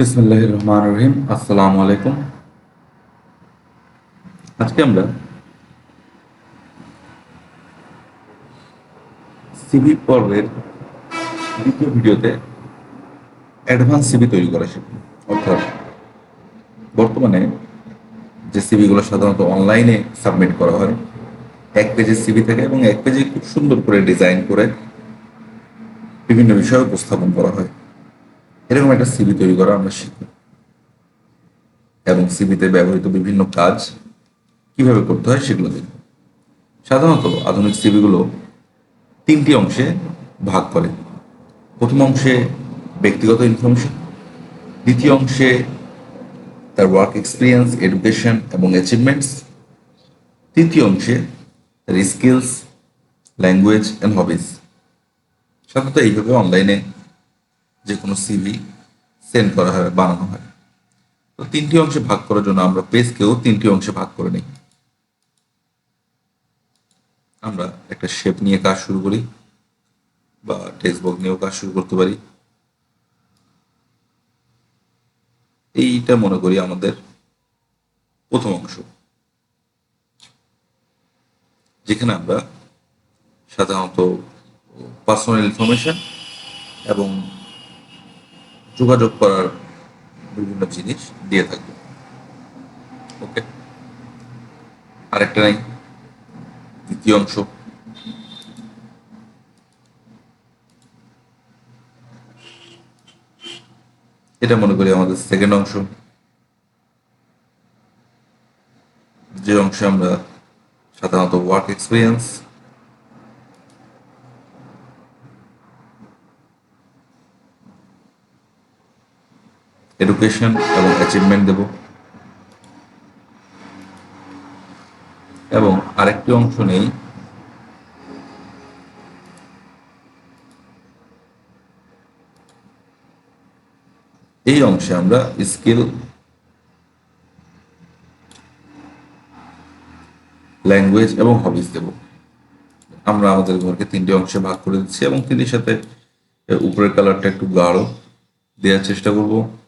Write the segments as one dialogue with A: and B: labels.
A: বিসমুল্লাহ রহমান রহিম আসসালামু আলাইকুম আজকে আমরা সিভি পর্বের দ্বিতীয় ভিডিওতে অ্যাডভান্স সিভি তৈরি করা শিখব। অর্থাৎ বর্তমানে যে সিভিগুলো সাধারণত অনলাইনে সাবমিট করা হয়, এক পেজের সিভি থাকে এবং এক পেজে খুব সুন্দর করে ডিজাইন করে বিভিন্ন বিষয় উপস্থাপন করা হয়। এরকম একটা সিভি তৈরি করা আমরা শিখব। এবং সিভিতে ব্যবহৃত বিভিন্ন কাজ কীভাবে করতে হয় সেগুলো দেখব। সাধারণত আধুনিক সিভিগুলো তিনটি অংশে ভাগ করে। প্রথম অংশে ব্যক্তিগত ইনফরমেশন দ্বিতীয় অংশে তার ওয়ার্ক এক্সপিরিয়েন্স এডুকেশন এবং অ্যাচিভমেন্টস তৃতীয় অংশে তার স্কিলস ল্যাঙ্গুয়েজ অ্যান্ড হবিজ সাধারণত এইভাবে অনলাইনে যে কোনো সিভি সেন্ড করা হয়, বানানো হয়। তো তিনটি অংশে ভাগ করার জন্য আমরা পেজকেও তিনটি অংশে ভাগ করে নিই। আমরা একটা শেপ নিয়ে কাজ শুরু করি, বা টেক্সট বক্স নিয়েও কাজ শুরু করতে পারি। এইটা মনে করি আমাদের প্রথম অংশ। যেখানে আমরা সাধারণত পার্সোনাল ইনফরমেশন এবং যোগাযোগ করার বিভিন্ন জিনিস দিয়ে থাকবে। ওকে আরেকটা নাই। দ্বিতীয় অংশ। এটা মনে করি আমাদের সেকেন্ড অংশ। যে অংশে আমরা সাধারণত ওয়ার্ক এক্সপিরিয়েন্স এডুকেশন এবং অ্যাচিভমেন্ট দেব। এবং আরেকটি অংশ নেই। এই অংশে আমরা স্কিল ল্যাঙ্গুয়েজ এবং হবিস দেব। আমরা আমাদের ঘরকে তিনটি অংশে ভাগ করে দিচ্ছি এবং তিনটির সাথে উপরের কালারটা একটু গাঢ় দেওয়ার চেষ্টা করব।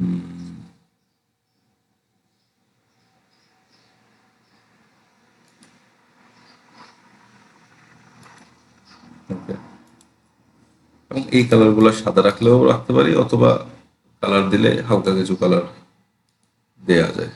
A: এবং এই কালারগুলো সাদা রাখলেও রাখতে পারি, অথবা কালার দিলে হালকা কিছু কালার দেয়া যায়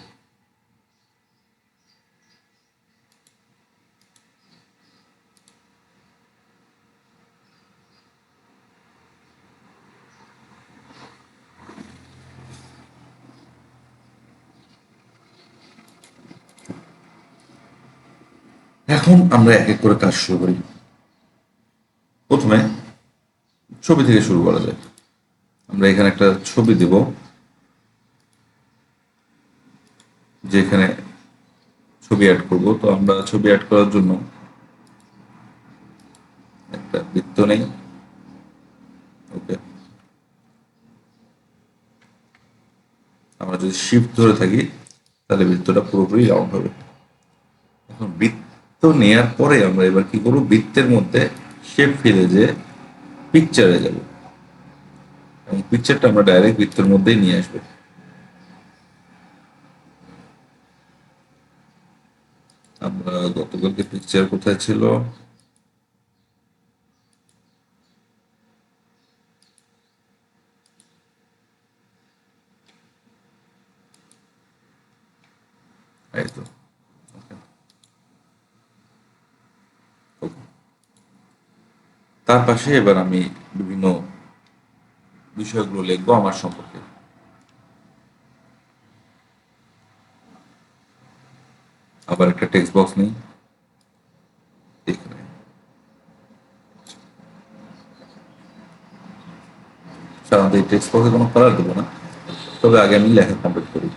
A: এখন আমরা এক এক করে কাজ শুরু করি। প্রথমে ছবি থেকে শুরু করা যায়। আমরা এখানে একটা ছবি দেব, যেখানে ছবি অ্যাড করব। তো আমরা ছবি অ্যাড করার জন্য একটা বৃত্ত নেই। ওকে। আমরা যদি শিফট ধরে থাকি, তাহলে বৃত্তটা পুরোপুরি রাউন্ড হবে। এখন বৃত্ত নেয়ার পরে আমরা এবার কি করব? বৃত্তের মধ্যে শেপ ফিরে যে পিকচারে যাব। এবং পিকচারটা আমরা ডাইরেক্ট বৃত্তের মধ্যেই নিয়ে আসব। আমরা গতকালকে পিকচার কোথায় ছিল? এই তো। তার পাশে এবার আমি বিভিন্ন বিষয়গুলো লিখব আমার সম্পর্কে। আবার একটা টেক্সট বক্স নেই। সাধারণত এই টেক্সট বক্সে কোনো কালার দেবো না। তবে আগে আমি লেখা কমপ্লিট করি।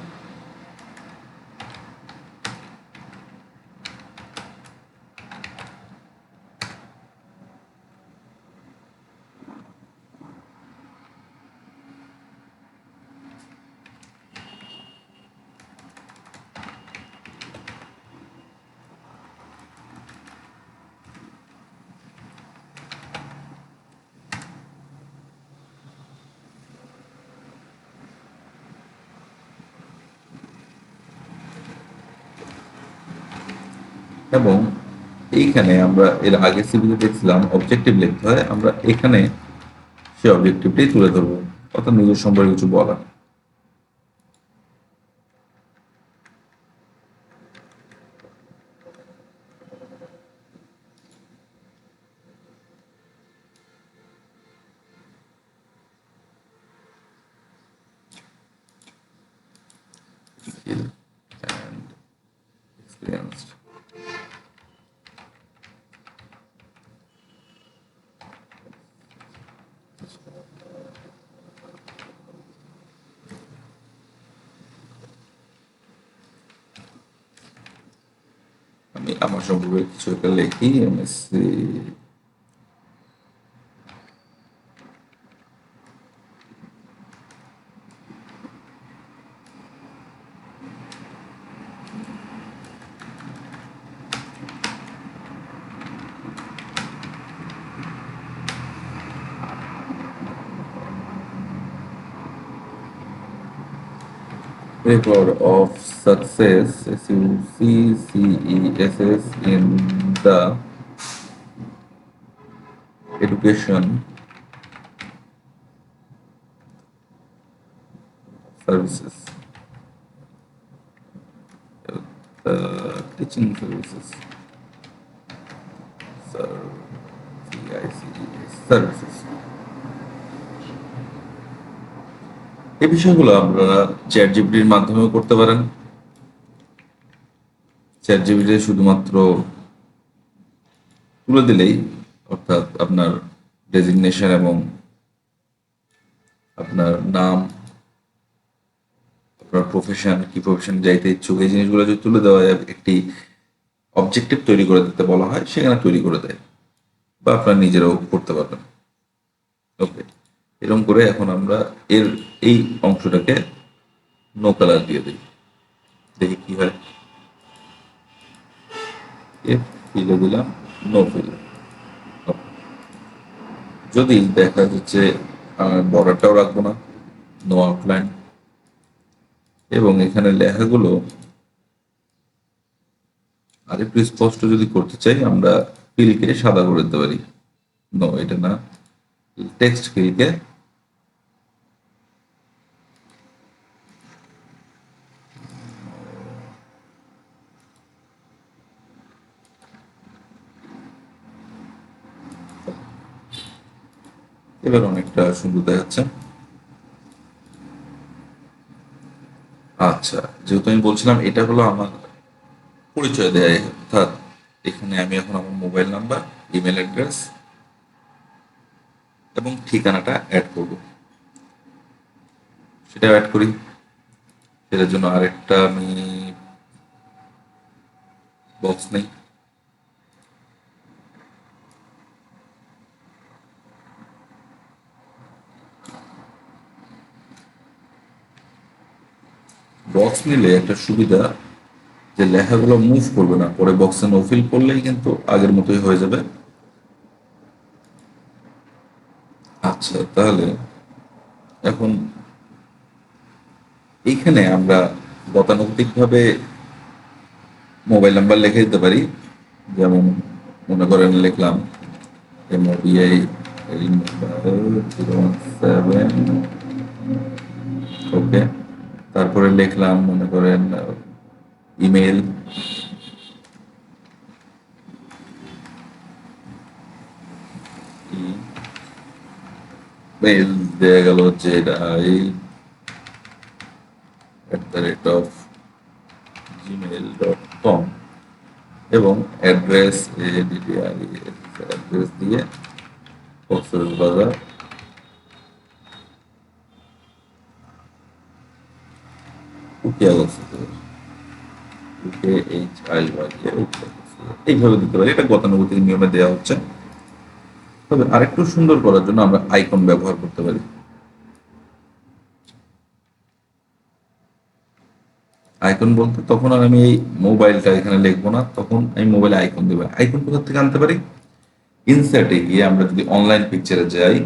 A: এইখানে আমরা এর আগে সিভিতে দেখছিলাম অবজেক্টিভ লিখতে হয়, আমরা এখানে সেই অবজেক্টিভটাই তুলে ধরবো। অর্থাৎ নিজের সম্পর্কে কিছু বলা আমি আমার সম্পর্কে কিছু একটা লিখি MSc record of success SUCCESS in the education services. The teaching services. Services. এই বিষয়গুলো আপনারা চ্যাট জিপিটির মাধ্যমেও করতে পারেন। চ্যাট জিপিটি শুধুমাত্র তুলে দিলেই, অর্থাৎ আপনার ডেজিগনেশন এবং আপনার নাম, আপনার প্রফেশন কি প্রফেশন যাইতে ইচ্ছুক, এই জিনিসগুলো যদি তুলে দেওয়া যায়, একটি অবজেক্টিভ তৈরি করে দিতে বলা হয়, সেখানে তৈরি করে দেয়। বা আপনার নিজেরাও করতে পারবেন। ওকে এরকম করে এখন আমরা এর এই অংশটাকে নো কালার দিয়ে দিই। দেখি কি হয়। ফিলে দিলাম নো ফিল। যদি দেখা যাচ্ছে বর্ডারটাও রাখব না নো আউটলাইন এবং এখানে লেখাগুলো আর একটু স্পষ্ট যদি করতে চাই, আমরা ফিলকে সাদা করে দিতে পারি। নো এটা না। টেক্সট ফিলকে এবার অনেকটা সুন্দর দেখাচ্ছে আচ্ছা যেহেতু আমি বলছিলাম, এটা হলো আমার পরিচয় দেয়, অর্থাৎ এখানে আমি এখন আমার মোবাইল নাম্বার, ইমেল অ্যাড্রেস এবং ঠিকানাটা অ্যাড করব। সেটা অ্যাড করি। সেটার জন্য আরেকটা আমি বক্স নেই। বক্স নিলে একটা সুবিধা যে লেখাগুলো মুভ করবে না। পরে বক্সে নো ফিল করলেই কিন্তু আগের মতোই হয়ে যাবে। আচ্ছা তাহলে এখন এইখানে আমরা গতানুগতিকভাবে মোবাইল নাম্বার লিখে দিতে পারি। যেমন মনে করেন লিখলাম M O B I zero one seven okay তারপরে লিখলাম, মনে করেন ইমেল মেল দেয়া গেল হচ্ছে at the rate of Gmail dot com এবং অ্যাড্রেস অ্যাড্রেস দিয়ে কক্সবাজার এইভাবে দিতে পারি। এটা গতানুগতিক নিয়মে দেওয়া হচ্ছে। তবে আরেকটু সুন্দর করার জন্য আমরা আইকন ব্যবহার করতে পারি। আইকন বলতে তখন আর আমি এই মোবাইলটা এখানে লিখব না, তখন আমি মোবাইলে আইকন দেবো। আইকন কোথা থেকে আনতে পারি? ইনসার্টে গিয়ে আমরা যদি অনলাইন পিকচারে যাই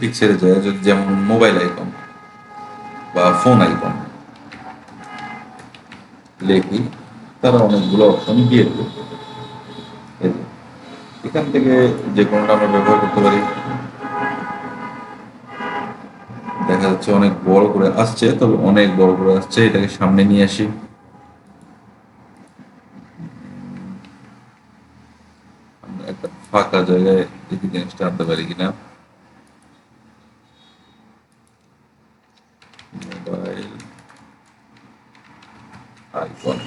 A: পিকচারে যায় যদি যেমন মোবাইল আইকন বা ফোন আইকন লেখি, তারা অনেকগুলো অপশন দিয়ে দেবে। এখান থেকে যে কোনোটা আমরা ব্যবহার করতে পারি, দেখা যাচ্ছে অনেক বড় করে আসছে, তবে অনেক বড় করে আসছে, এটাকে সামনে নিয়ে আসি। একটা ফাঁকা জায়গায় এই জিনিসটা আনতে পারি কিনা মোবাইল আইকন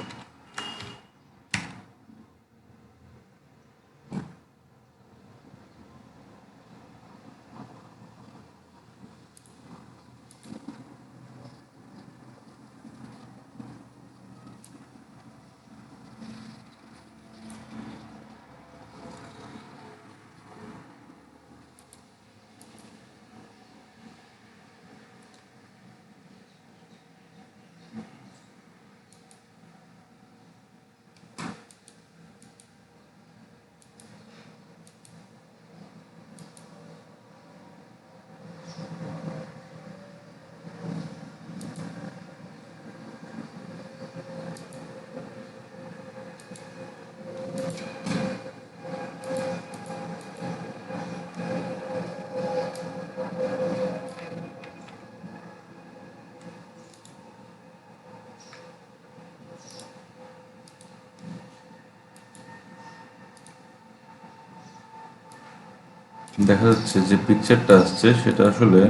A: দেখা যাচ্ছে যে পিকচারটা আসছে, সেটা আসলে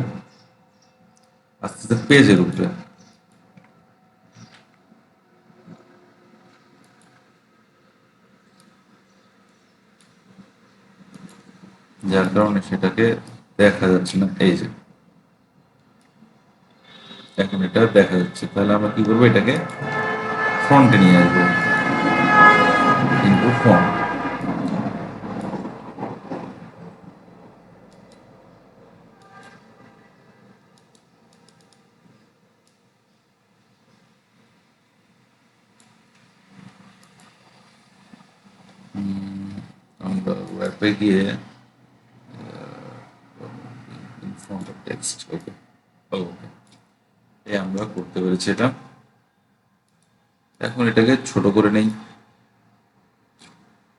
A: আস্তে আস্তে পেজের উপরে। যার কারণে সেটাকে দেখা যাচ্ছে না, এই যে। এখন এটা দেখা যাচ্ছে। তাহলে আমরা কি করব? এটাকে ফ্রন্টে নিয়ে আসব কিন্তু ফ্রন্ট আমরা ওয়েবে গিয়ে front of text okay okay এই আমরা করতে পেরেছি এটা এখন এটাকে ছোট করে নেই।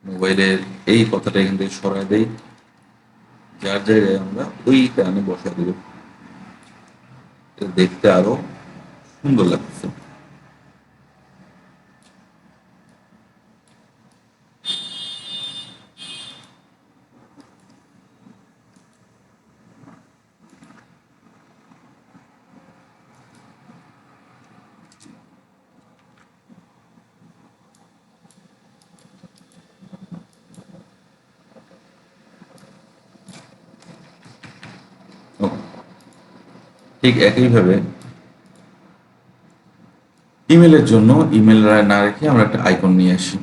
A: মোবাইলের এই কথাটা এখান থেকে সরায় দেই। যার জায়গায় আমরা ওই টানে বসা দেব। দেখতে আরও সুন্দর লাগছে ঠিক একইভাবে ইমেলের জন্য ইমেল না রেখে আমরা একটা আইকন নিয়ে আসি।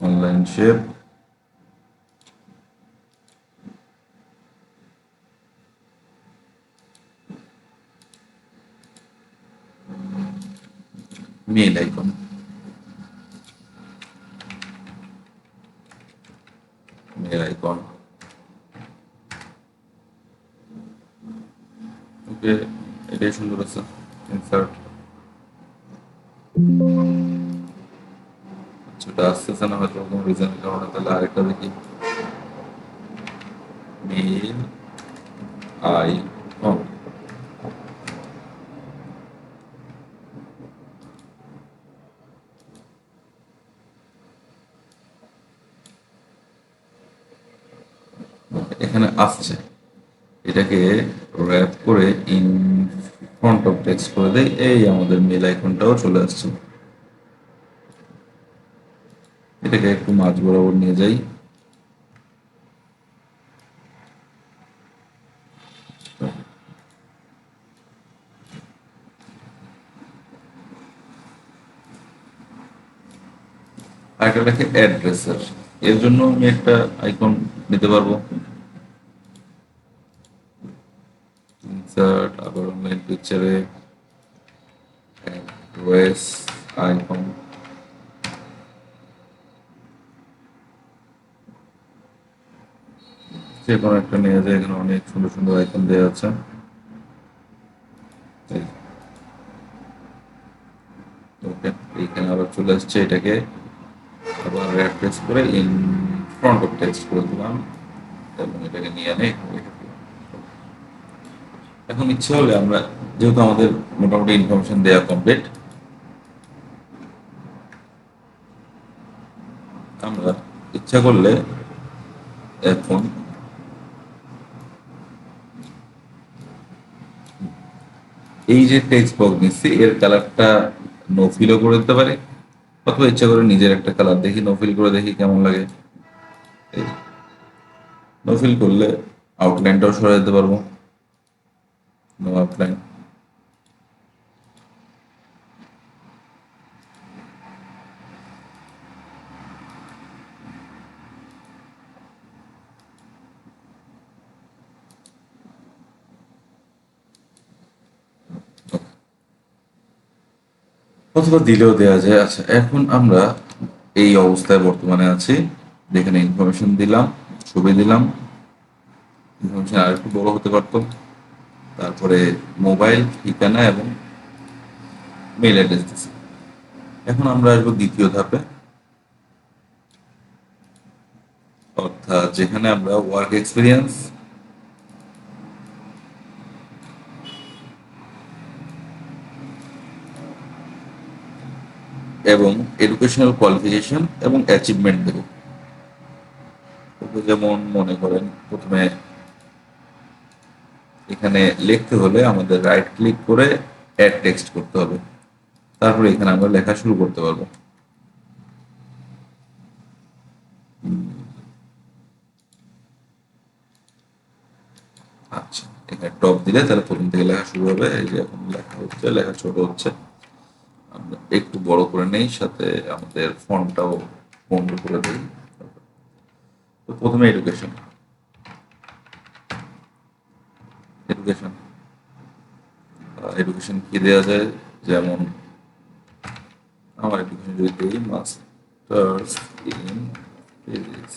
A: অনলাইন শেপ মেল আইকন আরেকটা দেখি। মেল আইকন এখানে আসছে। এটাকে র্যাপ করে ইন ফ্রন্ট অফ টেক্সট করে দেয়। এই আমাদের মেল আইকনটাও চলে আসছে। এটাকে একটু মাঝ বরাবর নিয়ে যাই। আরেকটা লেখে অ্যাড্রেসার এর জন্য আমি একটা আইকন নিতে পারব। আবার অনলাইন পিকচারে আইকন যে কোনো একটা নিয়ে যায় এখানে অনেক সুন্দর সুন্দর আইকন দেওয়া আছে। ওকে, এইখানে আবার চলে আসছে এটাকে। আবার রেড প্রেস করে ইন ফ্রন্ট অফ টেক্সট করে দিলাম। এবং এটাকে নিয়ে দিলাম। এখন ইচ্ছে হলে আমরা, যেহেতু আমাদের মোটামুটি ইনফরমেশন দেওয়া কমপ্লিট আমরা ইচ্ছা করলে এখন এই যে টেক্সট বক্স নিচ্ছি, এর কালারটা নো ফিলও করে দিতে পারি, অথবা ইচ্ছা করে নিজের একটা কালার দেখি নো ফিল করে দেখি কেমন লাগে। নো ফিল করলে আউটলাইনটাও সরে দিতে পারব। নো আউটলাইন অথবা দিলেও দেওয়া যায়। আচ্ছা এখন আমরা এই অবস্থায় বর্তমানে আছি। যেখানে ইনফরমেশন দিলাম, ছবি দিলাম। ইনফরমেশন আর একটু বড় হতে পারতো। তারপরে মোবাইল ঠিকানা এবং মেল অ্যাড্রেস দিচ্ছি এখন আমরা আসব দ্বিতীয় ধাপে। অর্থাৎ যেখানে আমরা ওয়ার্ক এক্সপিরিয়েন্স এবং এডুকেশনাল কোয়ালিফিকেশন এবং অ্যাচিভমেন্ট দেব। যেমন মনে করেন প্রথমে এখানে লিখতে হলে আমাদের রাইট ক্লিক করে অ্যাড টেক্সট করতে হবে। তারপরে এখানে আমরা লেখা শুরু করতে পারব। আচ্ছা এখানে টপ দিলে তাহলে প্রথম থেকে লেখা শুরু হবে। এই যে এখন লেখা হচ্ছে, লেখা ছোট হচ্ছে। একটু বড় করে নেই সাথে আমাদের ফর্মটাও পনেরো করে দিই। তো প্রথমে এডুকেশন এডুকেশন এডুকেশন কি দেওয়া যায়? যেমন আমার এডুকেশন যদি দিই masters in physics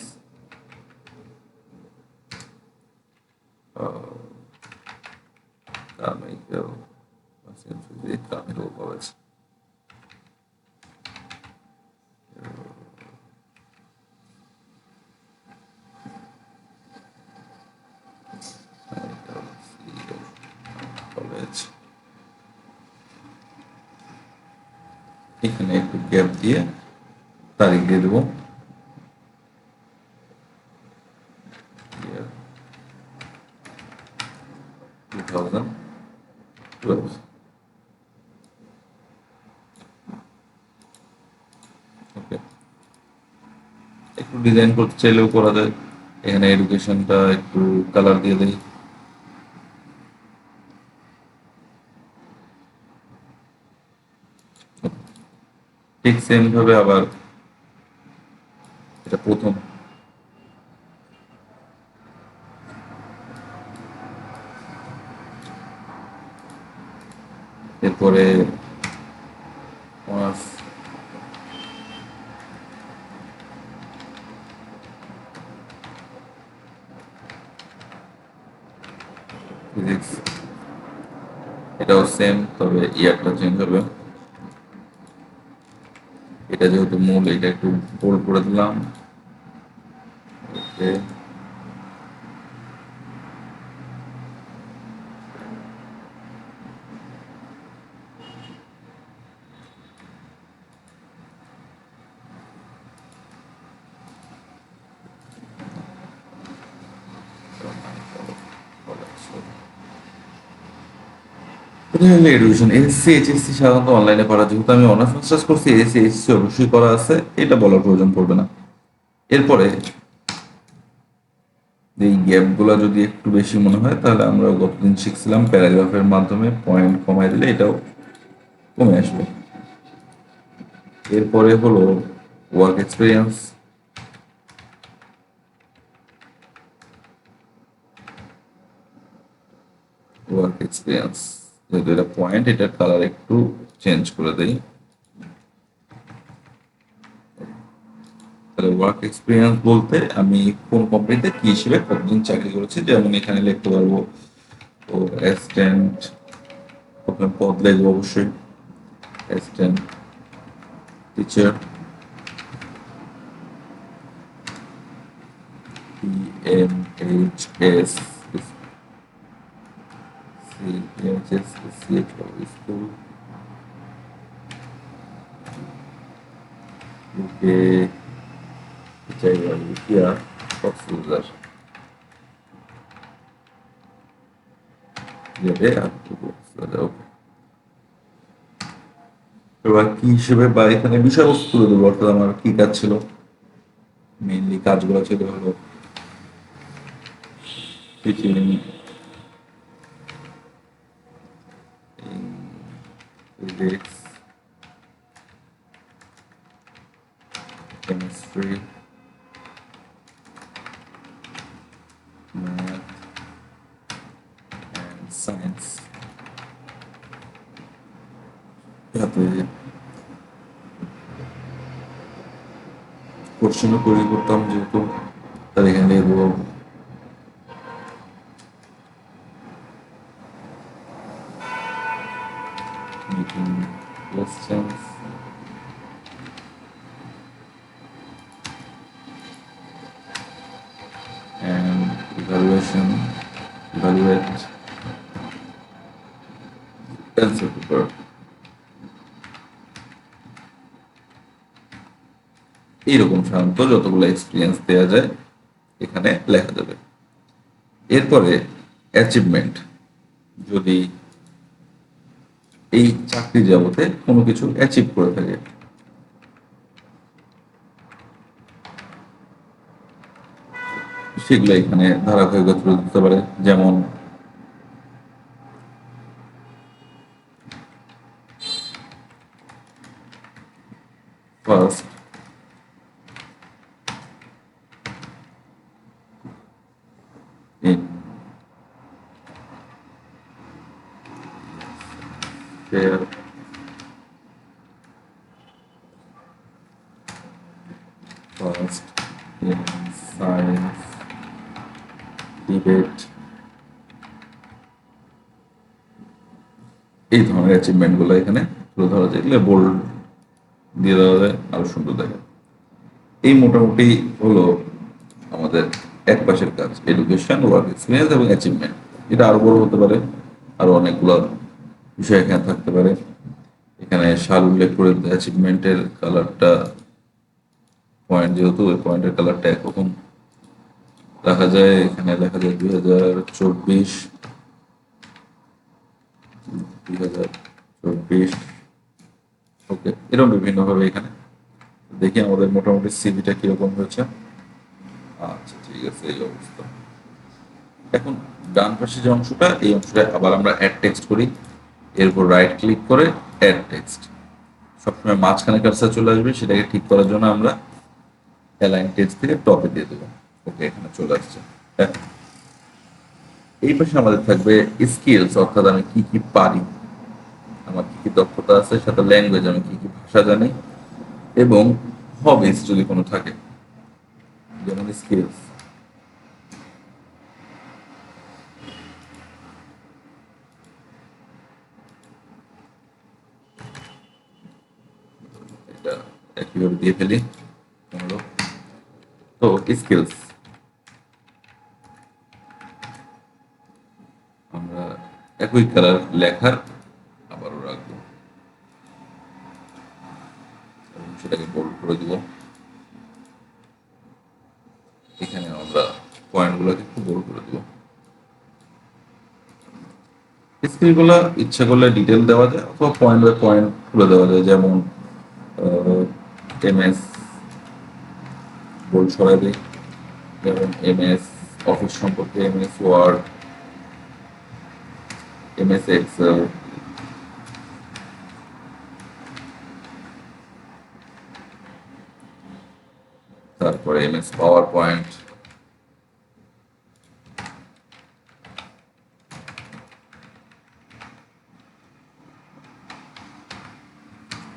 A: Carmichael, Carmichael College. College এখানে একটু গ্যাপ দিয়ে তারিখ দিয়ে দেবো টু থাউজেন্ড টুয়েলভ ওকে একটু ডিজাইন করতে চাইলেও করা যায়। এখানে এডুকেশনটা একটু কালার দিয়ে দেয় ঠিক সেম ভাবে আবার এটা প্রথম। এরপরে অনার্স ফিজিক্স এটাও সেম তবে ইয়ারটা চেঞ্জ হবে। এটা যেহেতু মূল এটা একটু বোল্ড করে দিলাম ওকে সাধারণত অনলাইনে যেহেতু আমি করছি অবশ্যই করা আছে, এটা বলার প্রয়োজন পড়বে না। এরপরে, এই যদি একটু বেশি মনে হয়, তাহলে আমরা শিখছিলাম প্যারাগ্রাফের মাধ্যমে পয়েন্ট কমায় দিলে এটাও কমে আসবে। এরপরে হলো ওয়ার্ক এক্সপিরিয়েন্স ওয়ার্ক এক্সপিরিয়েন্স এটা পয়েন্ট এটার কালার একটু চেঞ্জ করে দেই। তাহলে ওয়ার্ক এক্সপিরিয়েন্স বলতে আমি কোন কোম্পানিতে কি হিসেবে কতদিন চাকরি করেছি, যেমন এখানে লিখতে পারব ও অ্যাসিস্ট্যান্ট ওখানে পদ লিখব অবশ্যই। Assistant teacher PMHS CMHS School UK China Rupiah Foxuser যাবে আর ওকে এবার কি হিসেবে বা এখানে বিষয়বস্তু তুলে দেবো অর্থাৎ আমার কি কাজ ছিল মেইনলি কাজগুলো ছিল হলো teaching in physics, chemistry, math, and science. যাতে কোশ্চেনও তৈরি করতাম যেহেতু তার এখানে সাধারণত যতগুলো এক্সপিরিয়েন্স দেওয়া যায়, এখানে লেখা যাবে। এরপরে অ্যাচিভমেন্ট যদি এই চাকরি জগতে কোনো কিছু অ্যাচিভ করে থাকে। সেগুলো এখানে ধারাবাহিকতা দিতে পারে, যেমন first in share first in science debate এই ধরনের অ্যাচিভমেন্টগুলো এখানে তুলে ধরা যায়। এগুলো বোল্ড দিয়ে দেওয়া যায়, আরও সুন্দর দেখে এই মোটামুটি হলো আমাদের এক পাশের কাজ এডুকেশন ওয়ার্ক এক্সপিরিয়েন্স এবং অ্যাচিভমেন্ট এটা আরও বড় হতে পারে, আরও অনেকগুলো বিষয় এখানে থাকতে পারে। এখানে সাল উল্লেখ করে অ্যাচিভমেন্টের কালারটা পয়েন্ট যেহেতু, ওই পয়েন্টের কালারটা একরকম। দেখা যায়, এখানে দেখা যায় দুই হাজার চব্বিশ, দুই হাজার চব্বিশ ওকে এরকম বিভিন্নভাবে এখানে। দেখি আমাদের মোটামুটি সিভিটা কীরকম হয়েছে। আচ্ছা ঠিক আছে, এই অবস্থা। এখন ডান পাশে যে অংশটা, এই অংশটা আবার আমরা অ্যাড টেক্সট করি। এরপর রাইট ক্লিক করে অ্যাড টেক্সট সবসময় মাঝখানে কার্সার চলে আসবে, সেটাকে ঠিক করার জন্য আমরা অ্যালাইন টেক্সট থেকে টপে দিয়ে দেবো। ওকে এখানে চলে আসছে। হ্যাঁ। এই পাশে আমাদের থাকবে স্কিলস অর্থাৎ আমি কি কি পারি। আমার কি কি দক্ষতা আছে, সাথে ল্যাঙ্গুয়েজ আমি কি কি ভাষা জানি, এবং হবিস যদি কোনো থাকে, যেমন স্কিলস একইভাবে দিয়ে ফেলি তো স্কিলস আমরা একই কালার লেখার আবারও রাখব এবং সেটাকে বোল্ড করে দিব এখানে আমরা পয়েন্টগুলোকে একটু বোল্ড করে দিব স্কিলগুলো ইচ্ছা করলে ডিটেল দেওয়া যায় অথবা পয়েন্ট বাই পয়েন্ট তুলে দেওয়া যায়, যেমন এমএস বোল্ড সরাই দিই, যেমন এমএস অফিস সম্পর্কে এমএস ওয়ার্ড এমএস এক্সেল তারপরে এমএস পাওয়ার পয়েন্ট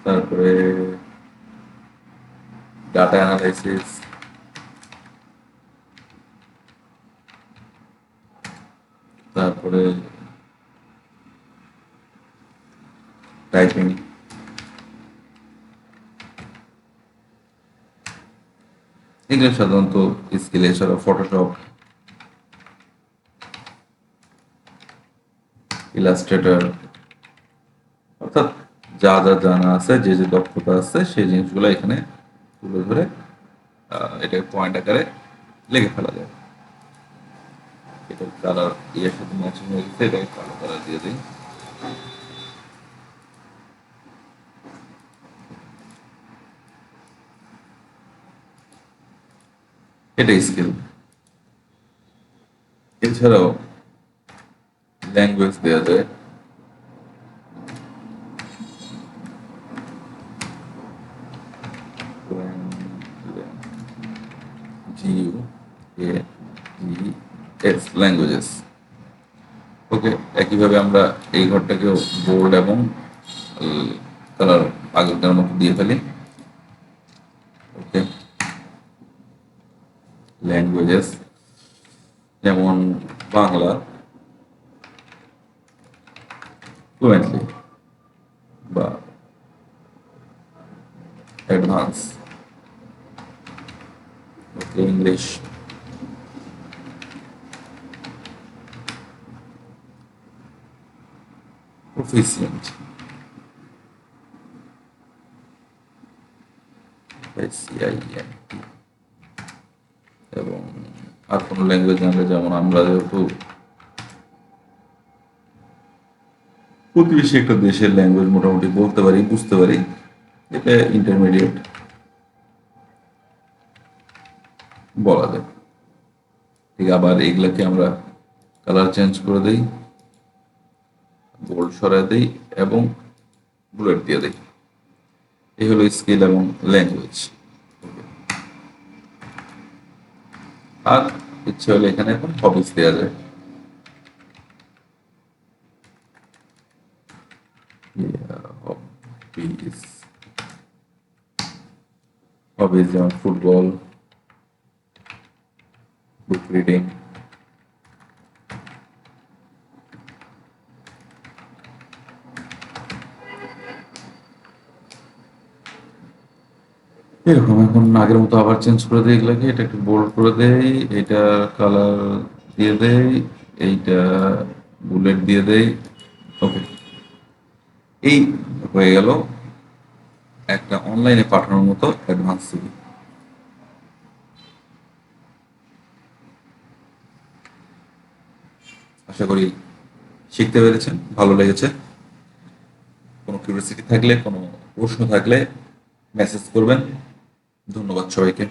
A: তারপরে ডাটা অ্যানালাইসিস তারপরে টাইপিং এগুলো সাধারণত স্কিল এছাড়া ফটোশপ ইলাস্ট্রেটর অর্থাৎ যা যা জানা আছে, যে যে দক্ষতা আছে, সেই জিনিসগুলো এখানে তুলে ধরে আহ, এটাকে পয়েন্ট আকারে লিখে ফেলা যায়। এটা কালার ইয়ের সাথে ম্যাচিং হয়ে গেছে, এটাকে কালো কালার দিয়ে দিই। এটাই স্কিল এছাড়াও ল্যাঙ্গুয়েজ দেওয়া যায়। ল্যাঙ্গুয়েজেস ওকে একইভাবে আমরা এই ঘরটাকেও বোর্ড এবং কালার আগেরটার মতো দিয়ে ফেলি। ওকে ল্যাঙ্গুয়েজেস যেমন বাংলা ফ্লুয়েন্টলি বা অ্যাডভান্স ওকে ইংলিশ S-C-I-E-N-T এবং আর কোনো ল্যাঙ্গুয়েজ জানলে যেমন আমরা যেহেতু প্রতিবেশী একটা দেশের ল্যাঙ্গুয়েজ মোটামুটি বলতে পারি, বুঝতে পারি, এটা ইন্টারমিডিয়েট বলা যায়। ঠিক, আবার এগুলাকে আমরা কালার চেঞ্জ করে দেই। বোল্ড সরাই দেই এবং বুলেট দিয়ে দেই। এই হলো স্কিল এবং ল্যাঙ্গুয়েজ। আর ইচ্ছে হলে এখানে এখন হবিস দেওয়া যায়। যেমন ফুটবল বুক রিডিং এরকম, এখন আগের মতো আবার চেঞ্জ করে দেই এগুলাকে, এটা একটু বোল্ড করে দেই এটা কালার দিয়ে দেই, এইটা বুলেট দিয়ে দেই ওকে এই হয়ে গেল একটা অনলাইনে পাঠানোর মতো অ্যাডভান্স সিভি আশা করি শিখতে পেরেছেন, ভালো লেগেছে। কোনো কিউরিয়াসিটি থাকলে, কোনো প্রশ্ন থাকলে মেসেজ করবেন। ধন্যবাদ সবাইকে।